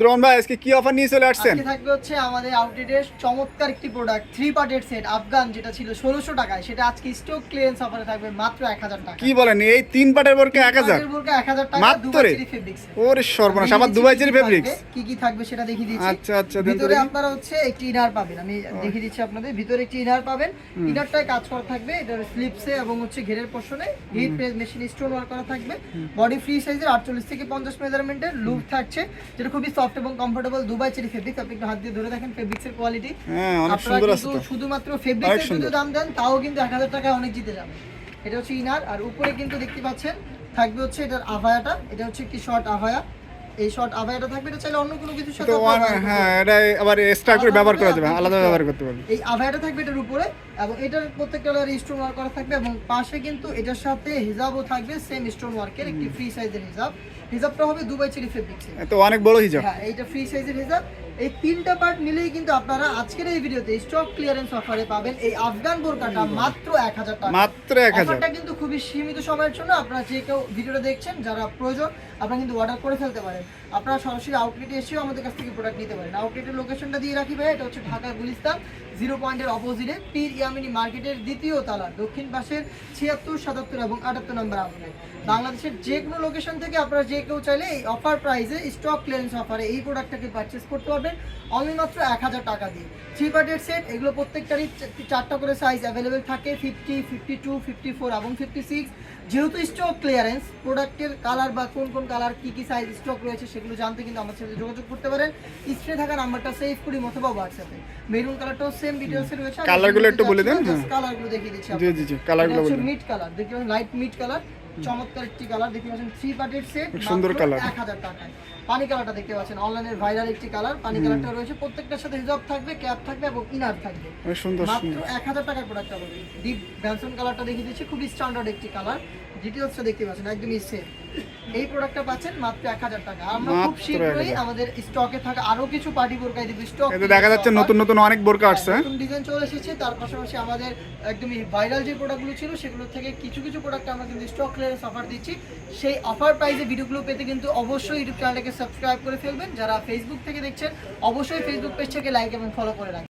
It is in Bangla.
দ্রোণ ভাই আজকে কি অফার নিয়ে চলে আসছেন? আজকে থাকবে হচ্ছে আমাদের আউটলেটের চমৎকার একটি প্রোডাক্ট থ্রি পার্টের সেট আফগান যেটা ছিল ষোলোশো টাকায়। সেটা আজকে স্টক ক্লিয়ারেন্স অফারে থাকবে মাত্র এক হাজার টাকা। কি বলেন এই তিন পাটের বোরকে এক হাজার? এক হাজার টাকা মাত্র। ওরে সর্বনাশ আবার দুবাই চেরি ফেব্রিক্স কি কি থাকবে সেটা দেখিয়ে দিচ্ছি। আচ্ছা, আচ্ছা, ভিতরে আপনারা হচ্ছে একটি ইনার পাবেন আমি দেখিয়ে দিচ্ছি আপনাদের ভিতরে একটি ইনার পাবেন। ইনারটায় কাজ করা থাকবে এটার স্লিপসে এবং হচ্ছে ঘেরের পোর্শনে heat press machine stone work করা থাকবে। বডি ফ্রি সাইজের আটচল্লিশ থেকে পঞ্চাশ মেজারমেন্টের লুপ থাকছে যেটা খুবই সফট এবং কমফোর্টেবল দুবাই চেরি ফেব্রিক আপনি একটু হাত দিয়ে ধরে দেখেন ফেব্রিক্সের কোয়ালিটি হ্যাঁ অনেক সুন্দর আছে তো। শুধুমাত্র ফেব্রিক্সের যদি। দাম দেন তাও কিন্তু এক হাজার টাকায় অনেক জিতে যাবে। এটা হচ্ছে ইনার আর উপরে কিন্তু দেখতে পাচ্ছেন থাকবে হচ্ছে এটার আভায়াটা। এটা হচ্ছে কি শর্ট আভায়া। এই শর্ট আভায়াটা থাকবে এটা চাইলে অন্য কোনো কিছুর সাথে হ্যাঁ এটা আবার এক্সট্রা করে ব্যবহার করা যাবে আলাদা ব্যবহার করতে পারবে। এই আভায়াটা থাকবে এটার উপরে এবং এটার প্রত্যেকটা স্টোন ওয়ার্ক করা থাকবে এবং পাশে কিন্তু এটার সাথে হিজাবও থাকবে সেম স্টোন ওয়ার্কের একটি ফ্রি সাইজের হিজাব হিজাবটা হবে দুবাই চিলি ফেব্রিক্সের এ তো অনেক বড় হিসাব হ্যাঁ এইটা ফ্রি সাইজের হিসাব এই তিনটা পার্ট নিলেই কিন্তু আপনারা আজকের এই ভিডিওতে স্টক ক্লিয়ারেন্স অফারে পাবেন। এই আফগান বোরকাটা মাত্র এক হাজার টাকা। মাত্র এক হাজার। কিন্তু খুবই সীমিত সময়ের জন্য আপনারা যে কেউ ভিডিওটা দেখছেন যারা প্রয়োজন আপনারা কিন্তু অর্ডার করে ফেলতে পারেন। আপনারা সরাসরি আউটলেটে এসেও আমাদের কাছ থেকে প্রোডাক্ট নিতে পারেন। আউটলেটের লোকেশনটা দিয়ে রাখি ভাই এটা হচ্ছে ঢাকা গুলিস্তান জিরো পয়েন্টের অপোজিটে পীর ইয়ামিনী মার্কেটের দ্বিতীয় তালা দক্ষিণ পাশের ছিয়াত্তর সাতাত্তর এবং আটাত্তর নম্বর আউটলেট বাংলাদেশের যে কোনো লোকেশন থেকে আপনারা যে কেউ চাইলে এই অফার প্রাইসে স্টক ক্লিয়ারেন্স অফারে এই প্রোডাক্টটাকে পারচেস করতে পারবেন। অনলি মাত্র এক হাজার টাকা দিয়ে। থ্রি পার্টের সেট এগুলো প্রত্যেকটারই চারটা করে সাইজ অ্যাভেলেবেল থাকে fifty fifty two fifty four এবং ফিফটি সিক্স যেহেতু স্টক ক্লিয়ারেন্স প্রোডাক্টের কালার বা কোন কোন কালার কি কি সাইজ স্টক রয়েছে সেগুলো জানতে কিন্তু আমার সাথে যোগাযোগ করতে পারেন। স্ক্রিনে থাকা নাম্বারটা সেভ করি অথবা হোয়াটসঅ্যাপে মেরুন কালারটাও সেম ডিটেলসে রয়েছে। কালারগুলো একটু বলে দেন, হ্যাঁ। কালারগুলো দেখিয়ে দিচ্ছি জি জি জি কালারগুলো মিট কালার পাচ্ছেন লাইট মিট কালার চমৎকার একটি কালার দেখতে পাচ্ছেন থ্রি পার্টের সেট সুন্দর কালার। এক হাজার টাকায়। পানি কালারটা দেখতে পাচ্ছেন অনলাইনের ভাইরাল একটি কালার পানি কালারটা রয়েছে। প্রত্যেকটার সাথে হিজাব থাকবে ক্যাপ থাকবে এবং ইনার থাকবে। সুন্দর মাত্র এক হাজার টাকার প্রোডাক্টটা হবে। ডিপ ব্যানসন কালারটা দেখিয়ে দিচ্ছি খুবই স্ট্যান্ডার্ড একটি কালার। ডিটেলসটা দেখতে পাচ্ছেন একদমই সেম এই প্রোডাক্টটা পাচ্ছেন মাত্র এক হাজার টাকা। আমরা খুব শীঘ্রই আমাদের স্টকে থাকা আরও কিছু পার্টি বোরকাই দিব স্টক এতে দেখা যাচ্ছে নতুন নতুন অনেক বোরকা আসছে। নতুন ডিজাইন চলে এসেছে তার পাশাপাশি আমাদের একদমই ভাইরাল যে প্রোডাক্টগুলো ছিল সেগুলো থেকে কিছু কিছু প্রোডাক্ট আমরা কিন্তু স্টক ক্লিয়ারেন্স অফার দিচ্ছি। সেই অফার প্রাইসে ভিডিওগুলো পেতে কিন্তু অবশ্যই ইউটিউব চ্যানেলটাকে সাবস্ক্রাইব করে ফেলবেন। যারা ফেসবুক থেকে দেখছেন অবশ্যই ফেসবুক পেজটাকে লাইক এবং ফলো করে রাখবেন।